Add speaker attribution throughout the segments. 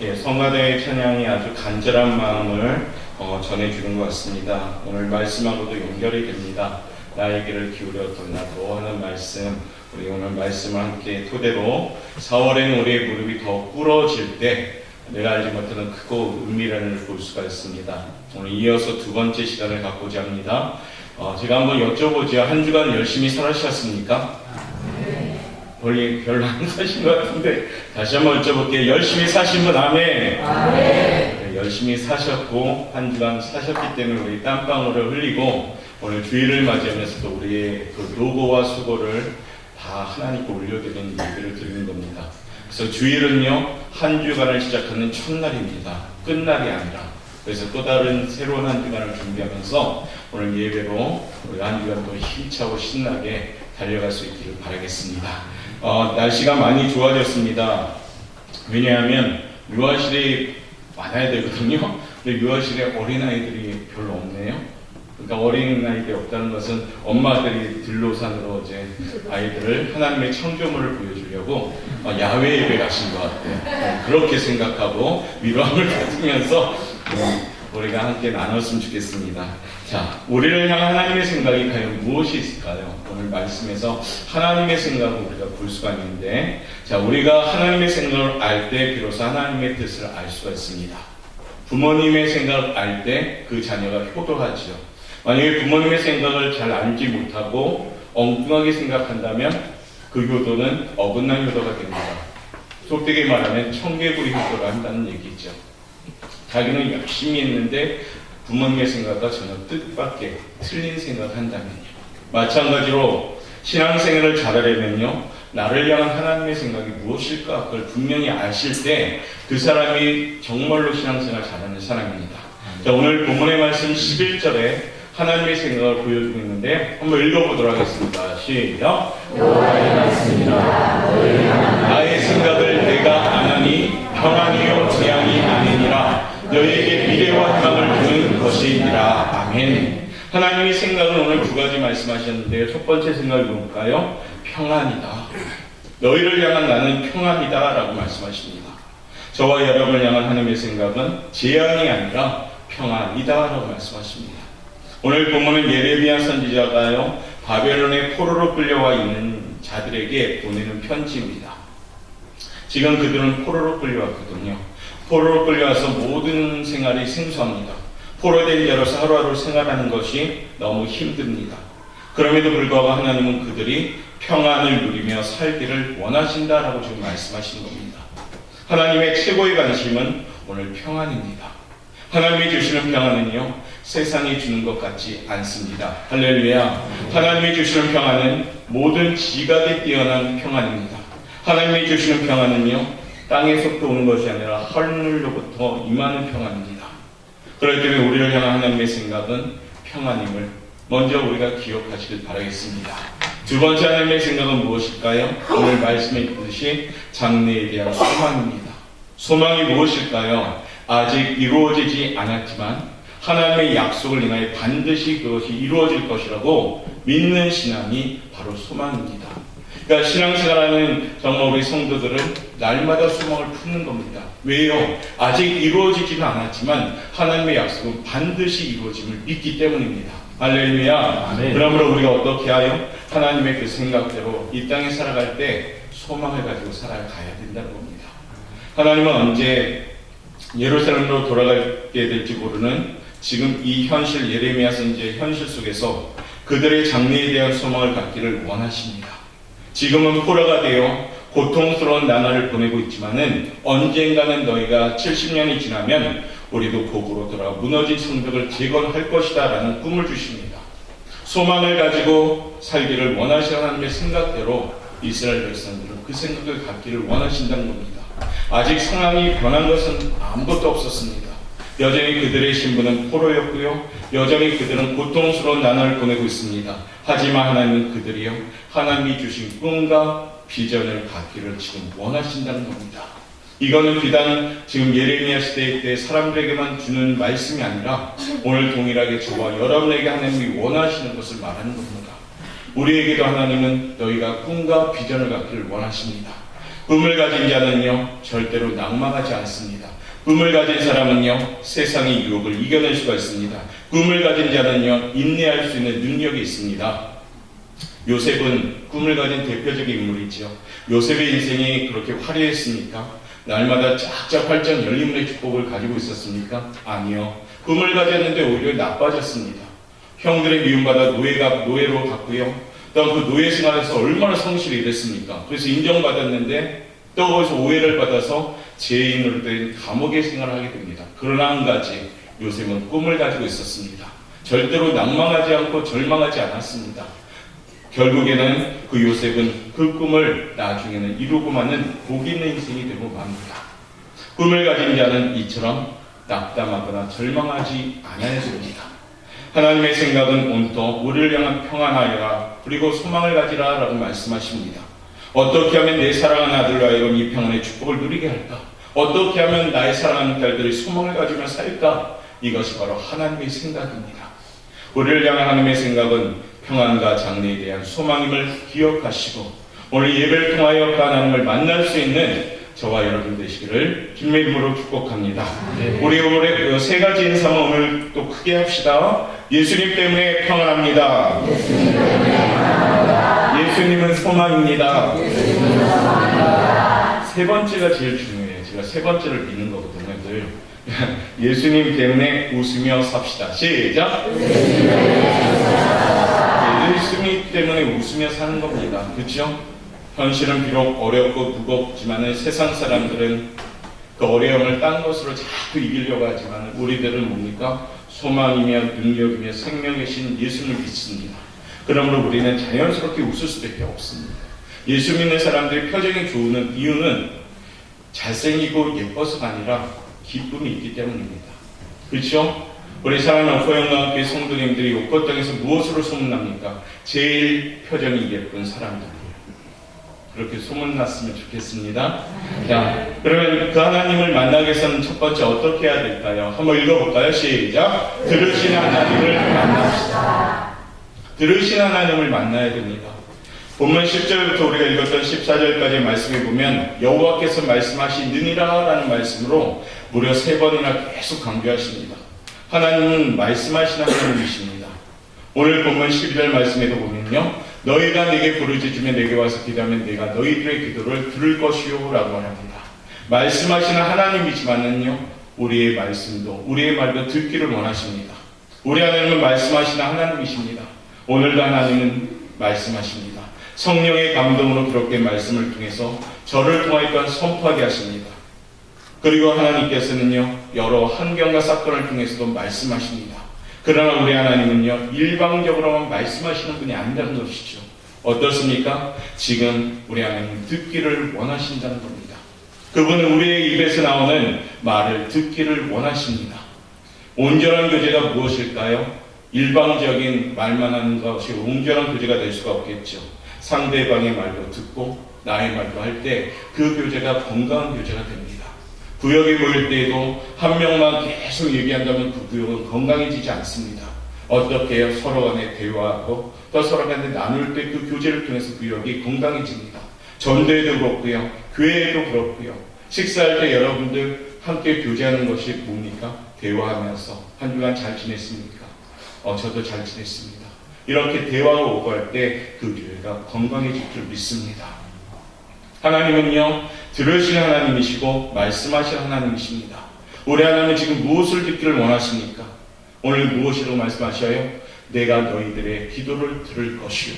Speaker 1: 예, 성가대의 찬양이 아주 간절한 마음을 어, 전해주는 것 같습니다. 오늘 말씀하고도 연결이 됩니다. 나의 길을 기울여 떠나도 하는 말씀, 우리 오늘 말씀을 함께 토대로 4월에는 우리의 무릎이 더 꿇어질 때 내가 알지 못하는 크고 은밀함을 볼 수가 있습니다. 오늘 이어서 두 번째 시간을 갖고자 합니다. 어, 제가 한번 여쭤보죠. 한 주간 열심히 살아셨습니까? 별로 안 사신 것 같은데 다시 한번 여쭤볼게요. 열심히 사신 분 아멘. 네, 열심히 사셨고 한 주간 사셨기 때문에 우리 땀방울을 흘리고 오늘 주일을 맞이하면서도 우리의 그 노고와 수고를 다 하나님께 올려드리는 얘기를 드리는 겁니다. 그래서 주일은요 한 주간을 시작하는 첫날입니다. 끝날이 아니라 그래서 또 다른 새로운 한 주간을 준비하면서 오늘 예배로 우리 한 주간 더 힘차고 신나게 달려갈 수 있기를 바라겠습니다. 어, 날씨가 많이 좋아졌습니다. 왜냐하면 유아실이 많아야 되거든요. 근데 유아실에 어린아이들이 별로 없네요. 그러니까 어린아이들이 없다는 것은 엄마들이 들로산으로 이제 아이들을 하나님의 창조물을 보여주려고 어, 야외 예배 가신 것 같아요. 어, 그렇게 생각하고 위로함을 받으면서 어, 우리가 함께 나눴으면 좋겠습니다. 자, 우리를 향한 하나님의 생각이 과연 무엇이 있을까요? 오늘 말씀에서 하나님의 생각을 우리가 볼 수가 있는데, 자, 우리가 하나님의 생각을 알 때 비로소 하나님의 뜻을 알 수가 있습니다. 부모님의 생각을 알 때 그 자녀가 효도하지요. 만약에 부모님의 생각을 잘 알지 못하고 엉뚱하게 생각한다면 그 효도는 어긋난 효도가 됩니다. 속되게 말하면 청개구리 효도를 한다는 얘기죠. 자기는 열심히 했는데 부모님의 생각과 전혀 뜻밖의 틀린 생각을 한다면요. 마찬가지로 신앙생활을 잘하려면요. 나를 향한 하나님의 생각이 무엇일까? 그걸 분명히 아실 때 그 사람이 정말로 신앙생활 잘하는 사람입니다. 자, 오늘 본문의 말씀 11절에 하나님의 생각을 보여주고 있는데 한번 읽어보도록 하겠습니다. 시작. 나의 생각을 내가 아나니 평안이요 너에게 미래와 희망을 주는 것이니라 아멘 하나님의 생각은 오늘 두 가지 말씀하셨는데요 첫 번째 생각이 뭘까요? 평안이다 너희를 향한 나는 평안이다 라고 말씀하십니다 저와 여러분을 향한 하나님의 생각은 재앙이 아니라 평안이다 라고 말씀하십니다 오늘 본문은 예레미야 선지자가요 바벨론의 포로로 끌려와 있는 자들에게 보내는 편지입니다. 지금 그들은 포로로 끌려왔거든요. 포로로 끌려와서 모든 생활이 생소합니다. 포로된 자로서 하루하루 생활하는 것이 너무 힘듭니다. 그럼에도 불구하고 하나님은 그들이 평안을 누리며 살기를 원하신다라고 지금 말씀하신 겁니다. 하나님의 최고의 관심은 오늘 평안입니다. 하나님이 주시는 평안은요, 세상이 주는 것 같지 않습니다. 할렐루야. 하나님이 주시는 평안은 모든 지각에 뛰어난 평안입니다. 하나님이 주시는 평안은요, 땅에서부터 오는 것이 아니라 하늘로부터 임하는 평안입니다. 그렇기 때문에 우리를 향한 하나님의 생각은 평안임을 먼저 우리가 기억하시길 바라겠습니다. 두 번째 하나님의 생각은 무엇일까요? 오늘 말씀에 있듯이 장래에 대한 소망입니다. 소망이 무엇일까요? 아직 이루어지지 않았지만 하나님의 약속을 인하여 반드시 그것이 이루어질 것이라고 믿는 신앙이 바로 소망입니다. 그러니까 신앙생활하는 정말 우리 성도들은 날마다 소망을 품는 겁니다. 왜요? 아직 이루어지지는 않았지만 하나님의 약속은 반드시 이루어짐을 믿기 때문입니다. 할렐루야.
Speaker 2: 아멘.
Speaker 1: 그러므로 우리가 어떻게 하여 하나님의 그 생각대로 이 땅에 살아갈 때 소망을 가지고 살아가야 된다는 겁니다. 하나님은 언제 예루살렘으로 돌아가게 될지 모르는 지금 이 현실 예레미야 선지의 현실 속에서 그들의 장래에 대한 소망을 갖기를 원하십니다. 지금은 포로가 되어 고통스러운 나날을 보내고 있지만은 언젠가는 너희가 70년이 지나면 우리도 복으로 돌아 무너진 성벽을 재건할 것이다 라는 꿈을 주십니다. 소망을 가지고 살기를 원하시는 하나님의 생각대로 이스라엘 백성들은 그 생각을 갖기를 원하신다는 겁니다. 아직 상황이 변한 것은 아무것도 없었습니다. 여전히 그들의 신분은 포로였고요. 여전히 그들은 고통스러운 나날을 보내고 있습니다. 하지만 하나님은 그들이요. 하나님이 주신 꿈과 비전을 갖기를 지금 원하신다는 겁니다. 이거는 비단 지금 예레미야 시대 때 사람들에게만 주는 말씀이 아니라 오늘 동일하게 저와 여러분에게 하나님이 원하시는 것을 말하는 겁니다. 우리에게도 하나님은 너희가 꿈과 비전을 갖기를 원하십니다. 꿈을 가진 자는요, 절대로 낭망하지 않습니다. 꿈을 가진 사람은요, 세상의 유혹을 이겨낼 수가 있습니다. 꿈을 가진 자는요, 인내할 수 있는 능력이 있습니다. 요셉은 꿈을 가진 대표적인 인물이지요. 요셉의 인생이 그렇게 화려했습니까? 날마다 쫙쫙 활짝 열림의 축복을 가지고 있었습니까? 아니요. 꿈을 가졌는데 오히려 나빠졌습니다. 형들의 미움받아 노예가 노예로 갔고요. 또그 노예 생활에서 얼마나 성실히 일했습니까? 그래서 인정받았는데 또 거기서 오해를 받아서 죄인으로 된 감옥의 생활을 하게 됩니다. 그러나 한 가지 요셉은 꿈을 가지고 있었습니다. 절대로 낭망하지 않고 절망하지 않았습니다. 결국에는 그 요셉은 그 꿈을 나중에는 이루고만은 복 있는 인생이 되고 맙니다. 꿈을 가진 자는 이처럼 낙담하거나 절망하지 않아야 됩니다. 하나님의 생각은 온통 우리를 향한 평안하여라 그리고 소망을 가지라 라고 말씀하십니다. 어떻게 하면 내 사랑하는 아들과 하여금 이 평안의 축복을 누리게 할까? 어떻게 하면 나의 사랑하는 딸들이 소망을 가지며 살까? 이것이 바로 하나님의 생각입니다. 우리를 향한 하나님의 생각은 평안과 장래에 대한 소망임을 기억하시고 오늘 예배를 통하여 그 하나님을 만날 수 있는 저와 여러분 되시기를 주님의 이름으로 축복합니다. 우리 오늘의 그세 가지 인사만 오늘 또 크게 합시다. 예수님 때문에 평안합니다. 예수님 은 소망입니다. 세 번째가 제일 중요해요. 제가 세 번째를 믿는 거거든요. 늘 예수님 때문에 웃으며 삽시다. 시작. 예수님 때문에 웃으며 사는 겁니다. 그렇죠? 현실은 비록 어렵고 무겁지만 세상 사람들은 그 어려움을 딴 것으로 자꾸 이기려고 하지만 우리들은 뭡니까? 소망이며 능력이며 생명이신 예수를 믿습니다. 그러므로 우리는 자연스럽게 웃을 수밖에 없습니다. 예수 믿는 사람들이 표정이 좋은 이유는 잘생기고 예뻐서가 아니라 기쁨이 있기 때문입니다. 그렇죠? 우리 사랑하는 호영과 교회 성도님들이 옷것당에서 무엇으로 소문납니까? 제일 표정이 예쁜 사람들이에요. 그렇게 소문났으면 좋겠습니다. 자, 그러면 그 하나님을 만나기 위해서는 첫 번째 어떻게 해야 될까요? 한번 읽어볼까요? 시작. 들으시는 하나님을 만납시다. 들으시는 하나님을 만나야 됩니다. 본문 10절부터 우리가 읽었던 14절까지 말씀해 보면 여호와께서 말씀하시느니라 라는 말씀으로 무려 세 번이나 계속 강조하십니다. 하나님은 말씀하시는 하나님이십니다. 오늘 본문 12절 말씀에도 보면요. 너희가 내게 부르짖으면 내게 와서 기도하면 내가 너희들의 기도를 들을 것이요 라고 합니다. 말씀하시는 하나님이지만은요. 우리의 말씀도 우리의 말도 듣기를 원하십니다. 우리 하나님은 말씀하시는 하나님이십니다. 오늘도 하나님은 말씀하십니다. 성령의 감동으로 그렇게 말씀을 통해서 저를 통하여 선포하게 하십니다. 그리고 하나님께서는요, 여러 환경과 사건을 통해서도 말씀하십니다. 그러나 우리 하나님은요, 일방적으로만 말씀하시는 분이 아니라는 것이죠. 어떻습니까? 지금 우리 하나님 듣기를 원하신다는 겁니다. 그분은 우리의 입에서 나오는 말을 듣기를 원하십니다. 온전한 교제가 무엇일까요? 일방적인 말만 하는 것이 온전한 교제가 될 수가 없겠죠. 상대방의 말도 듣고 나의 말도 할 때 그 교제가 건강한 교제가 됩니다. 구역에 모일 때에도 한 명만 계속 얘기한다면 그 구역은 건강해지지 않습니다. 어떻게? 서로 간에 대화하고 또 서로 간에 나눌 때 그 교제를 통해서 구역이 건강해집니다. 전도에도 그렇고요. 교회에도 그렇고요. 식사할 때 여러분들 함께 교제하는 것이 뭡니까? 대화하면서 한 주간 잘 지냈습니까? 어, 저도 잘 지냈습니다. 이렇게 대화가 오고 할때그 교회가 건강해질 줄 믿습니다. 하나님은요, 들으시는 하나님이시고, 말씀하시는 하나님이십니다. 우리 하나님은 지금 무엇을 듣기를 원하십니까? 오늘 무엇이라고 말씀하셔요? 내가 너희들의 기도를 들을 것이요.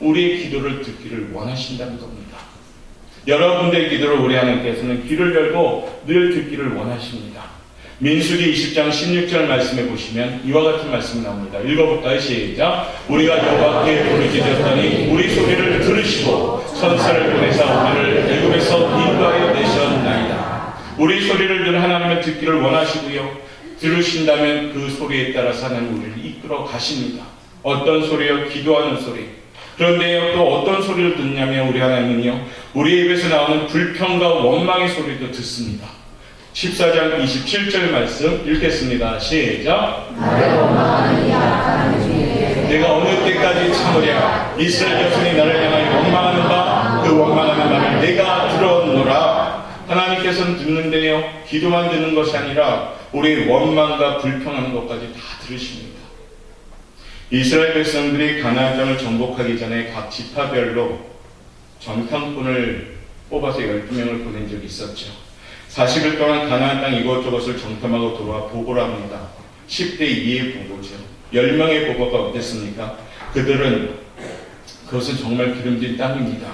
Speaker 1: 우리의 기도를 듣기를 원하신다는 겁니다. 여러분들의 기도를 우리 하나님께서는 귀를 열고 늘 듣기를 원하십니다. 민수기 20장 16절 말씀해 보시면 이와 같은 말씀이 나옵니다. 읽어볼까요? 시작. 우리가 여호와께 부르짖었더니 우리 소리를 들으시고 천사를 보내사 우리를 애굽에서 인도하여 내셨나이다. 우리 소리를 늘 하나님은 듣기를 원하시고요. 들으신다면 그 소리에 따라서 하나님 우리를 이끌어 가십니다. 어떤 소리요? 기도하는 소리. 그런데 또 어떤 소리를 듣냐면 우리 하나님은요. 우리 입에서 나오는 불평과 원망의 소리도 듣습니다. 14장 27절 말씀 읽겠습니다. 시작. 내가 어느 때까지 참으랴 이스라엘 자손이 나를 향하여 원망하는 바 그 원망하는 말을 내가 들어 하나님께서는 듣는데요. 기도만 듣는 것이 아니라 우리의 원망과 불평하는 것까지 다 들으십니다. 이스라엘 백성들이 가나안 땅을 정복하기 전에 각 지파별로 정탐꾼을 뽑아서 12명을 보낸 적이 있었죠. 40일 동안 가나안 땅 이것저것을 정탐하고 돌아와 보고를 합니다. 10대 2의 보고죠. 10명의 보고가 어땠습니까? 그들은 그것은 정말 기름진 땅입니다.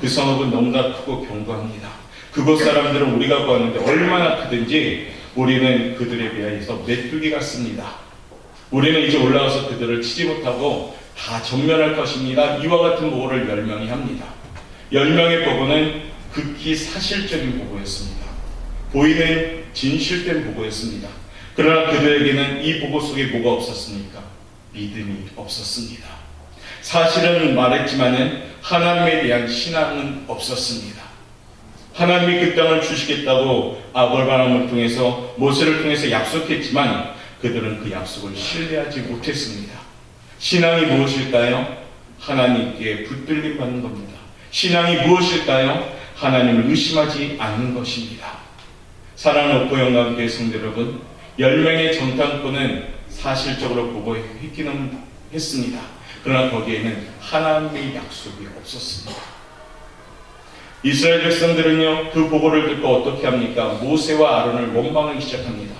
Speaker 1: 그 성읍은 너무나 크고 견고합니다. 그곳 사람들은 우리가 보았는데 얼마나 크든지 우리는 그들에 비하여서 메뚜기 같습니다. 우리는 이제 올라가서 그들을 치지 못하고 다 전멸할 것입니다. 이와 같은 보고를 10명이 합니다. 10명의 보고는 극히 사실적인 보고였습니다. 보이는 진실된 보고였습니다. 그러나 그들에게는 이 보고 속에 뭐가 없었습니까? 믿음이 없었습니다. 사실은 말했지만은 하나님에 대한 신앙은 없었습니다. 하나님이 그 땅을 주시겠다고 아벌바람을 통해서 모세를 통해서 약속했지만 그들은 그 약속을 신뢰하지 못했습니다. 신앙이 무엇일까요? 하나님께 붙들림 받는 겁니다. 신앙이 무엇일까요? 하나님을 의심하지 않는 것입니다. 사랑하는 오고 영광교회 성도 여러분, 10명의 정탐꾼은 사실적으로 보고했기는 했습니다. 그러나 거기에는 하나님의 약속이 없었습니다. 이스라엘 백성들은요, 그 보고를 듣고 어떻게 합니까? 모세와 아론을 원망하기 시작합니다.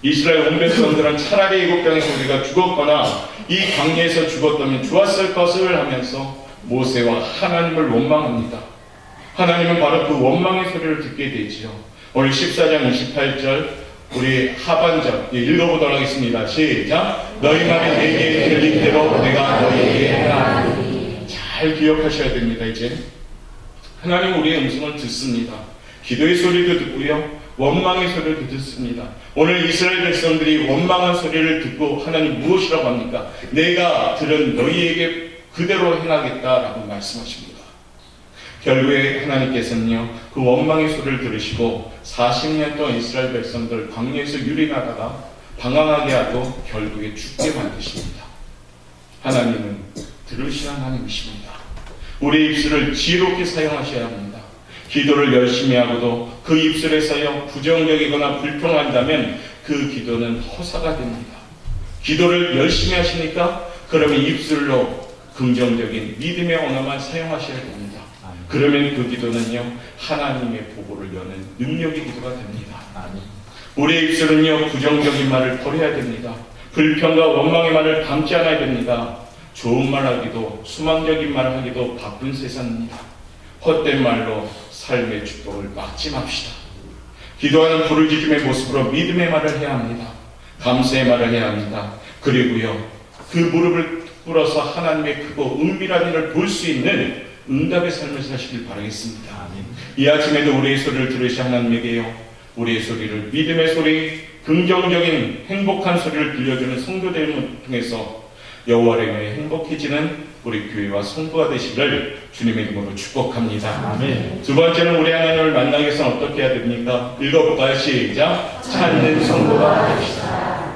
Speaker 1: 이스라엘 온 백성들은 차라리 일곱 병의 우리가 죽었거나 이 광야에서 죽었다면 좋았을 것을 하면서 모세와 하나님을 원망합니다. 하나님은 바로 그 원망의 소리를 듣게 되지요. 오늘 14장 28절 우리 하반절 예, 읽어보도록 하겠습니다. 시작. 너희 말이 내게 들릴 대로 내가 너희에게 해라. 잘 기억하셔야 됩니다. 이제 하나님 우리의 음성을 듣습니다. 기도의 소리도 듣고요. 원망의 소리를 듣습니다. 오늘 이스라엘 백성들이 원망한 소리를 듣고 하나님 무엇이라고 합니까? 내가 들은 너희에게 그대로 행하겠다라고 말씀하십니다. 결국에 하나님께서는요, 그 원망의 소리를 들으시고 40년 동안 이스라엘 백성들 광야에서 유린하다가 방황하게 하고 결국에 죽게 만드십니다. 하나님은 들으시는 하나님이십니다. 우리 입술을 지혜롭게 사용하셔야 합니다. 기도를 열심히 하고도 그 입술에서요 부정적이거나 불평한다면 그 기도는 허사가 됩니다. 기도를 열심히 하시니까 그러면 입술로 긍정적인 믿음의 언어만 사용하셔야 됩니다. 그러면 그 기도는요 하나님의 보고를 여는 능력의 기도가 됩니다. 우리의 입술은요 부정적인 말을 버려야 됩니다. 불평과 원망의 말을 담지 않아야 됩니다. 좋은 말 하기도 수망적인 말 하기도 바쁜 세상입니다. 헛된 말로 삶의 축복을 막지 맙시다. 기도하는 부르짖음의 모습으로 믿음의 말을 해야 합니다. 감사의 말을 해야 합니다. 그리고요, 그 무릎을 꿇어서 하나님의 크고 은밀한 일을 볼 수 있는 응답의 삶을 사시길 바라겠습니다. 이 아침에도 우리의 소리를 들으시 하나님에게요, 우리의 소리를 믿음의 소리, 긍정적인 행복한 소리를 들려주는 성도들을 통해서 여호와의 행복해지는 우리 교회와 성도가 되시기를 주님의 이름으로 축복합니다.
Speaker 2: 아멘.
Speaker 1: 두 번째는 우리 하나님을 만나기 위해서는 어떻게 해야 됩니까? 읽어볼까요? 시작. 찾는 성도가 됩시다.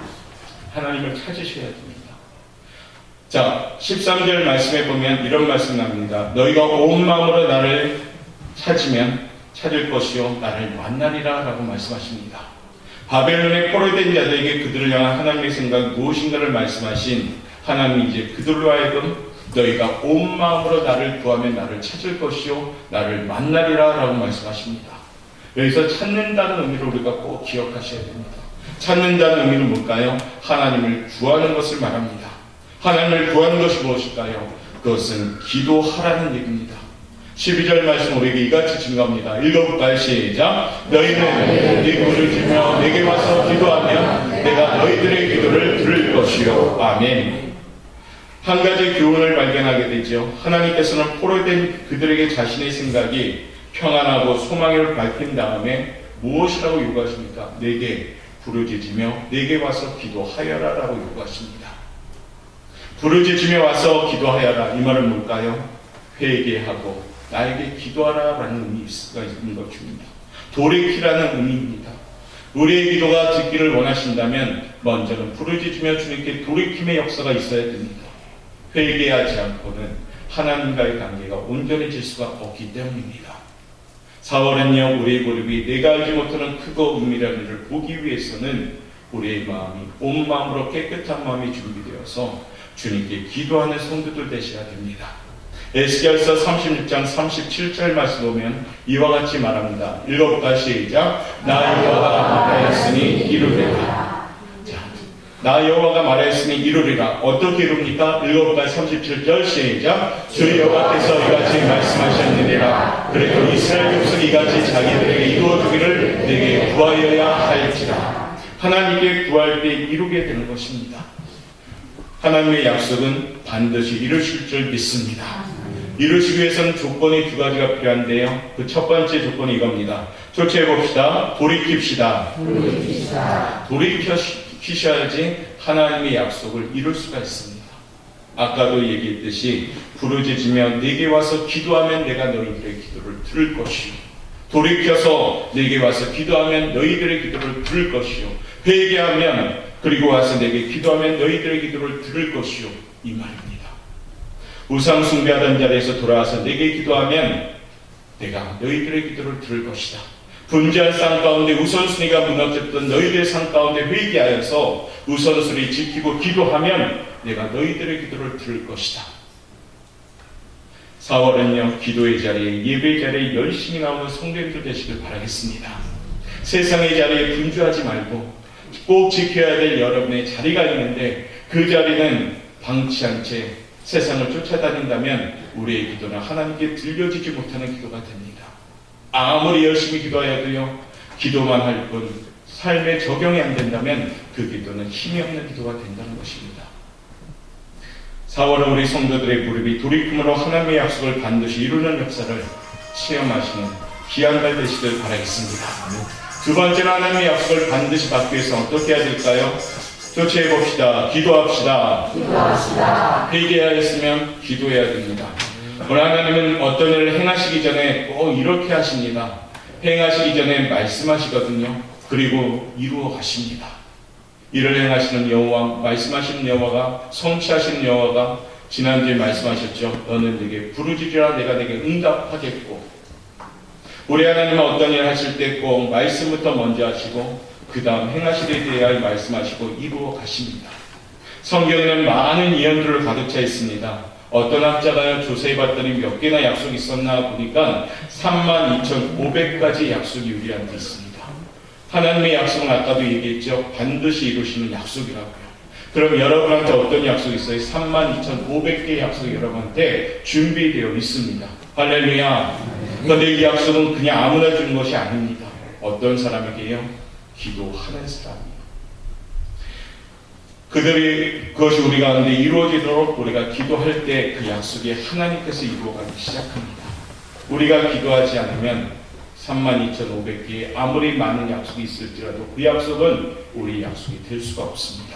Speaker 1: 하나님을 찾으셔야 됩니다. 자, 13절 말씀에 보면 이런 말씀 납니다. 너희가 온 마음으로 나를 찾으면 찾을 것이요 나를 만나리라 라고 말씀하십니다. 바벨론의 포로된 자들에게 그들을 향한 하나님의 생각 무엇인가를 말씀하신 하나님이 이제 그들로 하여금 너희가 온 마음으로 나를 구하면 나를 찾을 것이요 나를 만나리라 라고 말씀하십니다. 여기서 찾는다는 의미를 우리가 꼭 기억하셔야 됩니다. 찾는다는 의미는 뭘까요? 하나님을 구하는 것을 말합니다. 하나님을 구하는 것이 무엇일까요? 그것은 기도하라는 얘기입니다. 12절 말씀 우리에게 이같이 증거합니다. 읽어볼까요? 시작. 너희는 네 굴을 들며 내게 와서 기도하면 내가 너희들의 기도를 들을 것이요. 아멘. 한 가지 교훈을 발견하게 되죠. 하나님께서는 포로된 그들에게 자신의 생각이 평안하고 소망을 밝힌 다음에 무엇이라고 요구하십니까? 내게 부르짖으며 내게 와서 기도하여라라고 요구하십니다. 부르짖으며 와서 기도하여라 이 말은 뭘까요? 회개하고 나에게 기도하라라는 의미가 있는 것입니다. 돌이키라는 의미입니다. 우리의 기도가 듣기를 원하신다면 먼저는 부르짖으며 주님께 돌이킴의 역사가 있어야 됩니다. 회개하지 않고는 하나님과의 관계가 온전해질 수가 없기 때문입니다. 4월은요 우리의 무릎이 내가 알지 못하는 크고 은밀한 일을 보기 위해서는 우리의 마음이 온 마음으로 깨끗한 마음이 준비되어서 주님께 기도하는 성도들 되셔야 됩니다. 에스겔서 36장 37절 말씀 보면 이와 같이 말합니다. 읽어볼까 시작. 나 여호와가 말하였으니 이루리라. 자, 나 여호와가 말하였으니 이루리라. 어떻게 이룹니까? 읽어볼까 37절 시작. 주 여호와께서 이같이 말씀하셨느니라. 그래도 이스라엘 백성이 이같이 자기들에게 이루어주기를 내게 구하여야 할지라. 하나님께 구할 때 이루게 되는 것입니다. 하나님의 약속은 반드시 이루실 줄 믿습니다. 이루시기 위해서는 조건이 두 가지가 필요한데요. 그 첫 번째 조건이 이겁니다. 조치해 봅시다. 돌이킵시다. 돌이키셔야지 하나님의 약속을 이룰 수가 있습니다. 아까도 얘기했듯이 부르짖으면 내게 와서 기도하면 내가 너희들의 기도를 들을 것이요. 돌이켜서 내게 와서 기도하면 너희들의 기도를 들을 것이요. 회개하면 그리고 와서 내게 기도하면 너희들의 기도를 들을 것이요. 이 말입니다. 우상 숭배하던 자리에서 돌아와서 내게 기도하면 내가 너희들의 기도를 들을 것이다. 분주한 상 가운데 우선순위가 무너졌던 너희들의 상 가운데 회개하여서 우선순위 지키고 기도하면 내가 너희들의 기도를 들을 것이다. 4월은요, 기도의 자리에, 예배 자리에 열심히 나오는 성도님들 되시길 바라겠습니다. 세상의 자리에 분주하지 말고 꼭 지켜야 될 여러분의 자리가 있는데 그 자리는 방치한 채 세상을 쫓아다닌다면 우리의 기도는 하나님께 들려지지 못하는 기도가 됩니다. 아무리 열심히 기도하여도요, 기도만 할 뿐 삶에 적용이 안 된다면 그 기도는 힘이 없는 기도가 된다는 것입니다. 4월은 우리 성도들의 무릎이 돌이킴으로 하나님의 약속을 반드시 이루는 역사를 체험하시는 귀한 날 되시길 바라겠습니다. 두 번째는 하나님의 약속을 반드시 받기 위해서 어떻게 해야 될까요? 조치해 봅시다. 기도합시다.
Speaker 2: 기도합시다.
Speaker 1: 회개하였으면 기도해야 됩니다. 오늘 하나님은 어떤 일을 행하시기 전에 꼭 이렇게 하십니다. 행하시기 전에 말씀하시거든요. 그리고 이루어 가십니다. 이를 행하시는 여호와, 말씀하시는 여호와가 성취하시는 여호와가 지난주에 말씀하셨죠. 너는 내게 부르짖으라 내가 내게 응답하겠고 우리 하나님은 어떤 일을 하실 때 꼭 말씀부터 먼저 하시고 그 다음 행하실 일에 대하여 말씀하시고 이루어 가십니다. 성경에는 많은 예언들을 가득 차 있습니다. 어떤 학자가요 조사해 봤더니 몇 개나 약속이 있었나 보니까 32,500가지 약속이 유리한 데 있습니다. 하나님의 약속은 아까도 얘기했죠. 반드시 이루시는 약속이라고요. 그럼 여러분한테 어떤 약속이 있어요? 32,500개의 약속이 여러분한테 준비되어 있습니다. 할렐루야. 이 약속은 그냥 아무나 주는 것이 아닙니다. 어떤 사람에게요? 기도하는 사람이요. 그들이 그것이 우리 가운데 이루어지도록 우리가 기도할 때 그 약속이 하나님께서 이루어가기 시작합니다. 우리가 기도하지 않으면 32,500개의 아무리 많은 약속이 있을지라도 그 약속은 우리 약속이 될 수가 없습니다.